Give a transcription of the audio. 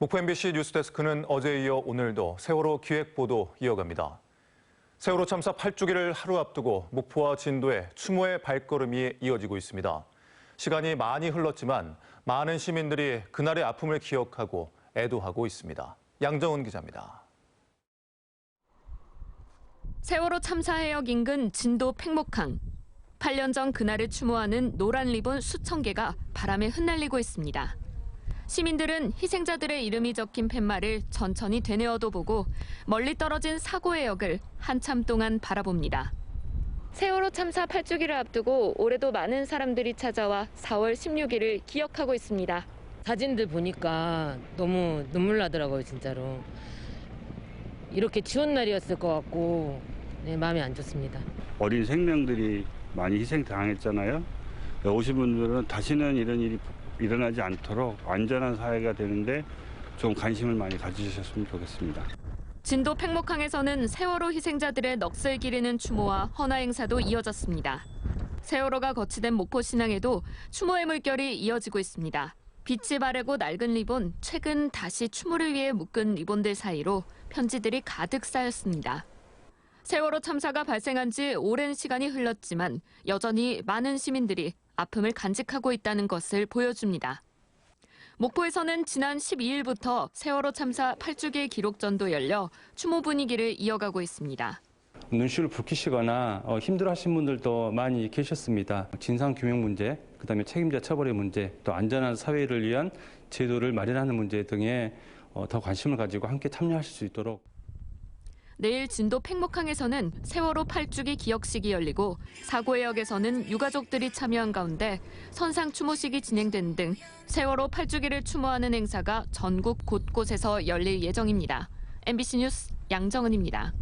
목포 MBC 뉴스데스크는 어제에 이어 오늘도 세월호 기획 보도 이어갑니다. 세월호 참사 8주기를 하루 앞두고 목포와 진도에 추모의 발걸음이 이어지고 있습니다. 시간이 많이 흘렀지만 많은 시민들이 그날의 아픔을 기억하고 애도하고 있습니다. 양정은 기자입니다. 세월호 참사 해역 인근 진도 팽목항. 8년 전 그날을 추모하는 노란 리본 수천 개가 바람에 흩날리고 있습니다. 시민들은 희생자들의 이름이 적힌 팻말을 천천히 되뇌어도 보고 멀리 떨어진 사고 해역을 한참 동안 바라봅니다. 세월호 참사 8주기를 앞두고 올해도 많은 사람들이 찾아와 4월 16일을 기억하고 있습니다. 사진들 보니까 너무 눈물 나더라고요, 진짜로. 이렇게 추운 날이었을 것 같고 네, 마음이 안 좋습니다. 어린 생명들이 많이 희생당했잖아요. 오신 분들은 다시는 이런 일이 일어나지 않도록 안전한 사회가 되는데 좀 관심을 많이 가지셨으면 좋겠습니다. 진도 팽목항에서는 세월호 희생자들의 넋을 기리는 추모와 헌화 행사도 이어졌습니다. 세월호가 거치된 목포 신항에도 추모의 물결이 이어지고 있습니다. 빛이 바래고 낡은 리본, 최근 다시 추모를 위해 묶은 리본들 사이로 편지들이 가득 쌓였습니다. 세월호 참사가 발생한 지 오랜 시간이 흘렀지만 여전히 많은 시민들이 아픔을 간직하고 있다는 것을 보여줍니다. 목포에서는 지난 12일부터 세월호 참사 8주기 기록전도 열려 추모 분위기를 이어가고 있습니다. 눈시울 붉히시거나 어, 힘들어하신 분들도 많이 계셨습니다. 진상 규명 문제, 그다음에 책임자 처벌의 문제, 또 안전한 사회를 위한 제도를 마련하는 문제 등에 어, 더 관심을 가지고 함께 참여하실 수 있도록 내일 진도 팽목항에서는 세월호 8주기 기억식이 열리고 사고해역에서는 유가족들이 참여한 가운데 선상 추모식이 진행된 등 세월호 8주기를 추모하는 행사가 전국 곳곳에서 열릴 예정입니다. MBC 뉴스 양정은입니다.